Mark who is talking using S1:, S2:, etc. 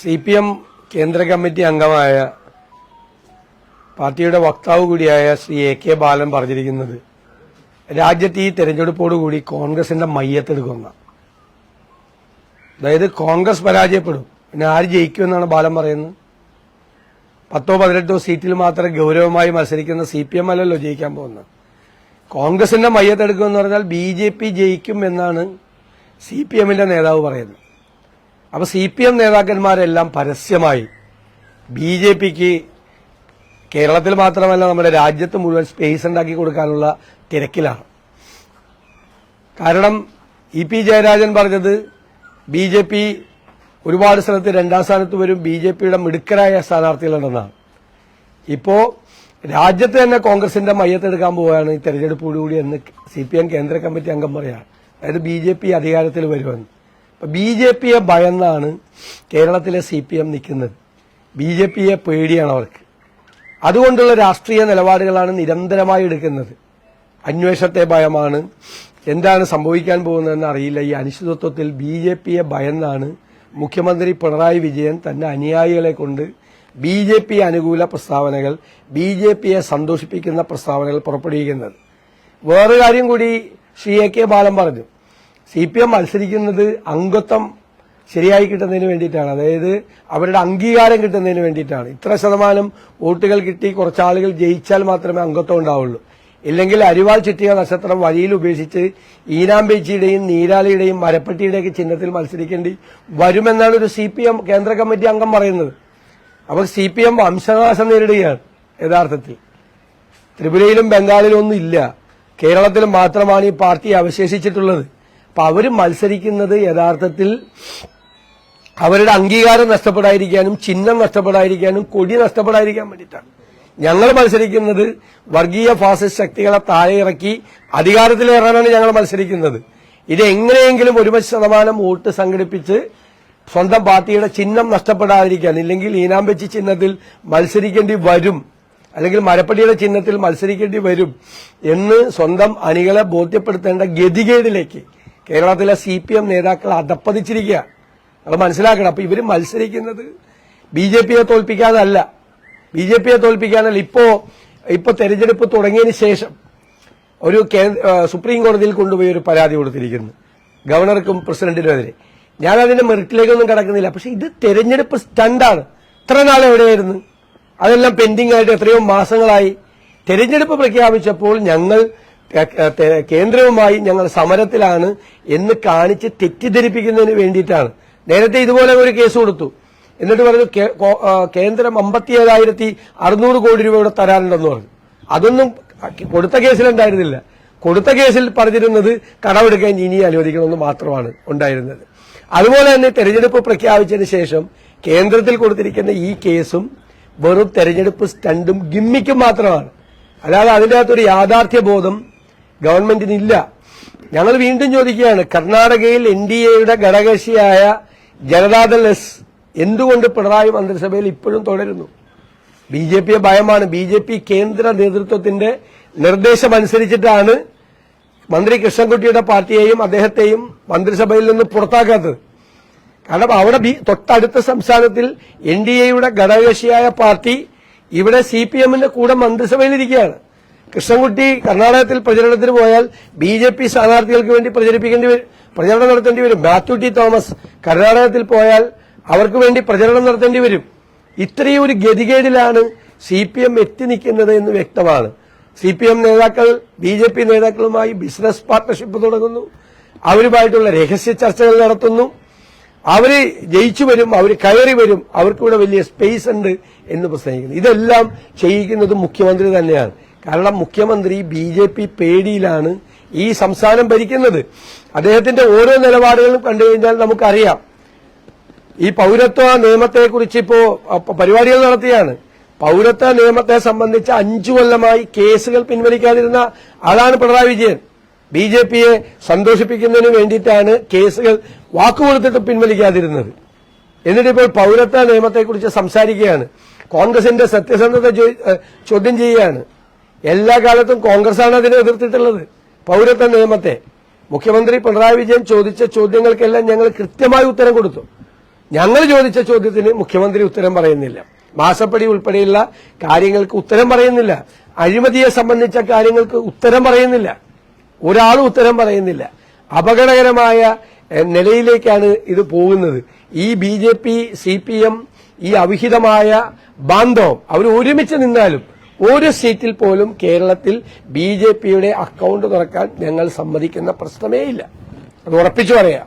S1: C P M കേന്ദ്ര committee അംഗമായ പാർട്ടിയുടെ വക്താവ് കൂടിയായ ശ്രീ എ കെ ബാലൻ പറഞ്ഞിരിക്കുന്നത് രാജ്യത്ത് ഈ തെരഞ്ഞെടുപ്പോടുകൂടി കോൺഗ്രസിന്റെ മയ്യത്തെടുക്കുന്ന അതായത് കോൺഗ്രസ് പരാജയപ്പെടും. പിന്നെ ആര് ജയിക്കുമെന്നാണ് ബാലൻ പറയുന്നത്? പത്തോ പതിനെട്ടോ സീറ്റിൽ മാത്രം ഗൗരവമായി മത്സരിക്കുന്ന സി പി എം അല്ലല്ലോ ജയിക്കാൻ പോകുന്നത്. കോൺഗ്രസിന്റെ മയ്യത്തെടുക്കുമെന്ന് പറഞ്ഞാൽ ബി ജെ പി ജയിക്കും എന്നാണ് സി പി എമ്മിന്റെ നേതാവ് പറയുന്നത്. അപ്പൊ സി പി എം നേതാക്കന്മാരെല്ലാം പരസ്യമായി ബി ജെ പിക്ക് കേരളത്തിൽ മാത്രമല്ല നമ്മുടെ രാജ്യത്ത് മുഴുവൻ സ്പേസ് ഉണ്ടാക്കി കൊടുക്കാനുള്ള തിരക്കിലാണ്. കാരണം ഇ പി ജയരാജൻ പറഞ്ഞത് ബി ജെ പി ഒരുപാട് സ്ഥലത്ത് രണ്ടാം സ്ഥാനത്ത് വരും ബി ജെ പിയുടെ മിടുക്കരായ സ്ഥാനാർത്ഥികളുണ്ടെന്നാണ്. ഇപ്പോ രാജ്യത്ത് തന്നെ കോൺഗ്രസിന്റെ മയ്യത്തെടുക്കാൻ പോവുകയാണ് ഈ തെരഞ്ഞെടുപ്പോടുകൂടി എന്ന് സി പി എം കേന്ദ്ര കമ്മിറ്റി അംഗം പറയാണ് അതായത് ബി ജെ പി അധികാരത്തിൽ വരുമെന്ന്. ബി ജെ പിയെ ഭയന്നാണ് കേരളത്തിലെ സി പി എം നിൽക്കുന്നത്. ബി ജെ പിയെ പേടിയാണ് അവർക്ക്. അതുകൊണ്ടുള്ള രാഷ്ട്രീയ നിലപാടുകളാണ് നിരന്തരമായി എടുക്കുന്നത്. അന്വേഷണത്തെ ഭയമാണ്. എന്താണ് സംഭവിക്കാൻ പോകുന്നതെന്ന് അറിയില്ല. ഈ അനിശ്ചിതത്വത്തിൽ ബി ജെ പിയെ ഭയന്നാണ് മുഖ്യമന്ത്രി പിണറായി വിജയൻ തന്റെ അനുയായികളെ കൊണ്ട് ബി ജെ പി അനുകൂല പ്രസ്താവനകൾ ബി ജെ പിയെ സന്തോഷിപ്പിക്കുന്ന പ്രസ്താവനകൾ പുറപ്പെടുവിക്കുന്നത്. വേറൊരു കാര്യം കൂടി ശ്രീ എ കെ ബാലൻ പറഞ്ഞു. സി പി എം മത്സരിക്കുന്നത് അംഗത്വം ശരിയായി കിട്ടുന്നതിന് വേണ്ടിയിട്ടാണ്. അതായത് അവരുടെ അംഗീകാരം കിട്ടുന്നതിന് വേണ്ടിയിട്ടാണ്. ഇത്ര ശതമാനം വോട്ടുകൾ കിട്ടി കുറച്ചാളുകൾ ജയിച്ചാൽ മാത്രമേ അംഗത്വം ഉണ്ടാവുള്ളൂ. ഇല്ലെങ്കിൽ അരിവാൾ ചുറ്റിയ നക്ഷത്രം വഴിയിൽ ഉപേക്ഷിച്ച് ഈനാമ്പേച്ചിയുടെയും നീരാളിയുടെയും മരപ്പെട്ടിയുടെയൊക്കെ ചിഹ്നത്തിൽ മത്സരിക്കേണ്ടി വരുമെന്നാണ് ഒരു സി പി എം കേന്ദ്ര കമ്മിറ്റി അംഗം പറയുന്നത്. അപ്പോൾ സി പി എം വംശനാശം നേരിടുകയാണ് യഥാർത്ഥത്തിൽ. ത്രിപുരയിലും ബംഗാളിലും ഒന്നും ഇല്ല. കേരളത്തിൽ മാത്രമാണ് ഈ പാർട്ടി അവശേഷിച്ചിട്ടുള്ളത്. അപ്പൊ അവർ മത്സരിക്കുന്നത് യഥാർത്ഥത്തിൽ അവരുടെ അംഗീകാരം നഷ്ടപ്പെടാതിരിക്കാനും ചിഹ്നം നഷ്ടപ്പെടാതിരിക്കാനും കൊടി നഷ്ടപ്പെടാതിരിക്കാൻ വേണ്ടിയിട്ടാണ്. ഞങ്ങൾ മത്സരിക്കുന്നത് വർഗീയ ഫാസിസ്റ്റ് ശക്തികളെ താഴെ ഇറക്കി അധികാരത്തിലേറാനാണ് ഞങ്ങൾ മത്സരിക്കുന്നത്. ഇത് എങ്ങനെയെങ്കിലും ഒരു ശതമാനം വോട്ട് സംഘടിപ്പിച്ച് സ്വന്തം പാർട്ടിയുടെ ചിഹ്നം നഷ്ടപ്പെടാതിരിക്കാൻ ഇല്ലെങ്കിൽ ഈനാമ്പെച്ചി ചിഹ്നത്തിൽ മത്സരിക്കേണ്ടി വരും അല്ലെങ്കിൽ മരപ്പടിയുടെ ചിഹ്നത്തിൽ മത്സരിക്കേണ്ടി വരും എന്ന് സ്വന്തം അണികളെ ബോധ്യപ്പെടുത്തേണ്ട ഗതികേടിലേക്ക് കേരളത്തിലെ സി പി എം നേതാക്കൾ അധപ്പതിച്ചിരിക്കുകയാണ് അത് മനസ്സിലാക്കണം. അപ്പൊ ഇവർ മത്സരിക്കുന്നത് ബി ജെ പിയെ തോൽപ്പിക്കാനല്ല ബി ജെ പിയെ തോൽപ്പിക്കാനല്ല ഇപ്പോ ഇപ്പൊ തെരഞ്ഞെടുപ്പ് തുടങ്ങിയതിന് ശേഷം ഒരു സുപ്രീം കോടതിയിൽ കൊണ്ടുപോയി ഒരു പരാതി കൊടുത്തിരിക്കുന്നു. ഗവർണർക്കും പ്രസിഡന്റിനുമെതിരെ ഞാൻ അതിന്റെ മെറിറ്റിലേക്കൊന്നും കിടക്കുന്നില്ല. പക്ഷെ ഇത് തെരഞ്ഞെടുപ്പ് സ്റ്റണ്ടാണ്. ഇത്ര നാൾ എവിടെയായിരുന്നു? അതെല്ലാം പെൻഡിംഗ് ആയിട്ട് എത്രയോ മാസങ്ങളായി. തെരഞ്ഞെടുപ്പ് പ്രഖ്യാപിച്ചപ്പോൾ ഞങ്ങൾ കേന്ദ്രവുമായി ഞങ്ങൾ സമരത്തിലാണ് എന്ന് കാണിച്ച് തെറ്റിദ്ധരിപ്പിക്കുന്നതിന് വേണ്ടിയിട്ടാണ്. നേരത്തെ ഇതുപോലെ ഒരു കേസ് കൊടുത്തു. എന്നിട്ട് പറഞ്ഞു കേന്ദ്രം അമ്പത്തി ഏഴായിരത്തി അറുന്നൂറ് കോടി രൂപയുടെ തരാനുണ്ടെന്ന് പറഞ്ഞു. അതൊന്നും കൊടുത്ത കേസിലുണ്ടായിരുന്നില്ല കൊടുത്ത കേസിൽ പറഞ്ഞിരുന്നത് കടമെടുക്കാൻ ഇനി അനുവദിക്കണമെന്ന് മാത്രമാണ് ഉണ്ടായിരുന്നത്. അതുപോലെ തന്നെ തെരഞ്ഞെടുപ്പ് പ്രഖ്യാപിച്ചതിന് ശേഷം കേന്ദ്രത്തിൽ കൊടുത്തിരിക്കുന്ന ഈ കേസും വെറും തെരഞ്ഞെടുപ്പ് സ്റ്റണ്ടും ഗിമ്മിക്കും മാത്രമാണ്. അല്ലാതെ അതിന്റെ അകത്തൊരു യാഥാർത്ഥ്യ ബോധം ഗവൺമെന്റിനില്ല. ഞങ്ങൾ വീണ്ടും ചോദിക്കുകയാണ് കർണാടകയിൽ എൻ ഡി എയുടെ ഘടകകക്ഷിയായ ജനതാദൾ എസ് എന്തുകൊണ്ട് പിണറായി മന്ത്രിസഭയിൽ ഇപ്പോഴും തുടരുന്നു? ബി ജെ പിയെ ഭയമാണ്. ബി ജെ പി കേന്ദ്ര നേതൃത്വത്തിന്റെ നിർദ്ദേശമനുസരിച്ചിട്ടാണ് മന്ത്രി കൃഷ്ണൻകുട്ടിയുടെ പാർട്ടിയെയും അദ്ദേഹത്തെയും മന്ത്രിസഭയിൽ നിന്ന് പുറത്താക്കാത്തത്. കാരണം അവിടെ തൊട്ടടുത്ത സംസ്ഥാനത്തിൽ എൻ ഡി എയുടെ ഘടകകക്ഷിയായ പാർട്ടി ഇവിടെ സി പി എമ്മിന്റെ കൂടെ മന്ത്രിസഭയിലിരിക്കുകയാണ് കൃഷ്ണൻകുട്ടി കർണാടകത്തിൽ പ്രചരണത്തിന് പോയാൽ ബി ജെ പി സ്ഥാനാർത്ഥികൾക്ക് വേണ്ടി പ്രചരിപ്പിക്കേണ്ടി വരും. പ്രചരണം നടത്തേണ്ടി വരും. മാത്യു ടി തോമസ് കർണാടകത്തിൽ പോയാൽ അവർക്ക് വേണ്ടി പ്രചരണം നടത്തേണ്ടി വരും. ഇത്രയും ഒരു ഗതികേടിലാണ് സി പി എം എത്തി നിൽക്കുന്നത് എന്ന് വ്യക്തമാണ്. സി പി എം നേതാക്കൾ ബി ജെ പി നേതാക്കളുമായി ബിസിനസ് പാർട്ണർഷിപ്പ് തുടങ്ങുന്നു. അവരുമായിട്ടുള്ള രഹസ്യ ചർച്ചകൾ നടത്തുന്നു. അവർ ജയിച്ചു വരും അവർ കയറി വരും. അവർക്കിവിടെ വലിയ സ്പേസ് ഉണ്ട് എന്ന് പ്രസംഗിക്കുന്നു. ഇതെല്ലാം ചെയ്യിക്കുന്നത് മുഖ്യമന്ത്രി തന്നെയാണ്. കാരണം മുഖ്യമന്ത്രി ബി ജെ പി പേടിയിലാണ് ഈ സംസ്ഥാനം ഭരിക്കുന്നത്. അദ്ദേഹത്തിന്റെ ഓരോ നിലപാടുകളും കണ്ടു കഴിഞ്ഞാൽ നമുക്കറിയാം. ഈ പൗരത്വ നിയമത്തെക്കുറിച്ച് ഇപ്പോ പരിപാടികൾ നടത്തിയാണ്. പൗരത്വ നിയമത്തെ സംബന്ധിച്ച് അഞ്ചു കൊല്ലമായി കേസുകൾ പിൻവലിക്കാതിരുന്ന ആളാണ് പിണറായി വിജയൻ. ബി ജെ പിയെ സന്തോഷിപ്പിക്കുന്നതിന് വേണ്ടിയിട്ടാണ് കേസുകൾ വാക്കുകൊടുത്തിട്ട് പിൻവലിക്കാതിരുന്നത്. എന്നിട്ടിപ്പോൾ പൗരത്വ നിയമത്തെക്കുറിച്ച് സംസാരിക്കുകയാണ്. കോൺഗ്രസിന്റെ സത്യസന്ധത ചോദ്യം ചെയ്യുകയാണ്. എല്ലാ കാലത്തും കോൺഗ്രസാണ് അതിനെ എതിർത്തിട്ടുള്ളത്. പൗരത്വ നിയമത്തെ. മുഖ്യമന്ത്രി പിണറായി വിജയൻ ചോദിച്ച ചോദ്യങ്ങൾക്കെല്ലാം ഞങ്ങൾ കൃത്യമായി ഉത്തരം കൊടുത്തു. ഞങ്ങൾ ചോദിച്ച ചോദ്യത്തിന് മുഖ്യമന്ത്രി ഉത്തരം പറയുന്നില്ല. മാസപ്പടി ഉൾപ്പെടെയുള്ള കാര്യങ്ങൾക്ക് ഉത്തരം പറയുന്നില്ല. അഴിമതിയെ സംബന്ധിച്ച കാര്യങ്ങൾക്ക് ഉത്തരം പറയുന്നില്ല. ഒരാളും ഉത്തരം പറയുന്നില്ല. അപകടകരമായ നിലയിലേക്കാണ് ഇത് പോകുന്നത്. ഈ B J P C P M ഈ അവിഹിതമായ ബാന്ധവം അവർ ഒരുമിച്ച് നിന്നാലും ഒരു സീറ്റിൽ പോലും കേരളത്തിൽ ബി ജെ പിയുടെ അക്കൗണ്ട് തുറക്കാൻ ഞങ്ങൾ സമ്മതിക്കുന്ന പ്രശ്നമേ ഇല്ല അത് ഉറപ്പിച്ചു പറയാം.